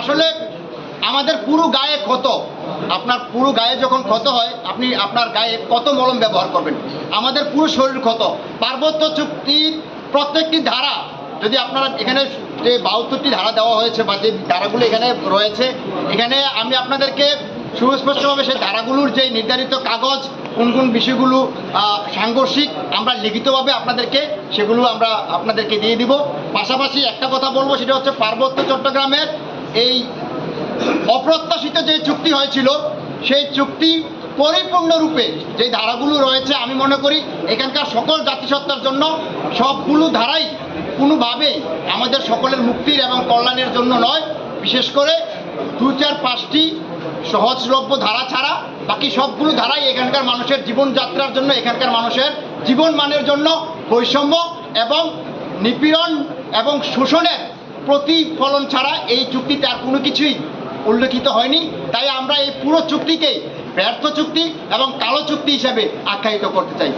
আসলে আমাদের পুরো গায়ে ক্ষত। আপনার পুরো গায়ে যখন ক্ষত হয়, আপনি আপনার গায়ে কত মলম ব্যবহার করবেন? আমাদের পুরো শরীর ক্ষত। পার্বত্য চুক্তির প্রত্যেকটি ধারা, যদি আপনারা এখানে যে বাহাত্তরটি ধারা দেওয়া হয়েছে বা যে ধারাগুলো এখানে রয়েছে, এখানে আমি আপনাদেরকে সুস্পষ্টভাবে সেই ধারাগুলোর যে নির্ধারিত কাগজ, কোন কোন বিষয়গুলো সাংঘর্ষিক, আমরা লিখিতভাবে আপনাদেরকে সেগুলো আমরা আপনাদেরকে দিয়ে দিব। পাশাপাশি একটা কথা বলব, সেটা হচ্ছে পার্বত্য চট্টগ্রামের এই অপ্রত্যাশিত যে চুক্তি হয়েছিল, সেই চুক্তি পরিপূর্ণরূপে যে ধারাগুলো রয়েছে, আমি মনে করি এখানকার সকল জাতিসত্তার জন্য সবগুলো ধারাই কোনোভাবেই আমাদের সকলের মুক্তির এবং কল্যাণের জন্য নয়। বিশেষ করে দু চার পাঁচটি সহজলভ্য ধারা ছাড়া বাকি সবগুলো ধারাই এখানকার মানুষের জীবনযাত্রার জন্য, এখানকার মানুষের জীবন মানের জন্য বৈষম্য এবং নিপীড়ন এবং শোষণের প্রতিফলন ছাড়া এই চুক্তিতে আর কোনো কিছুই উল্লেখিত হয়নি। তাই আমরা এই পুরো চুক্তিকে ব্যর্থ চুক্তি এবং কালো চুক্তি হিসাবে আখ্যায়িত করতে চাই।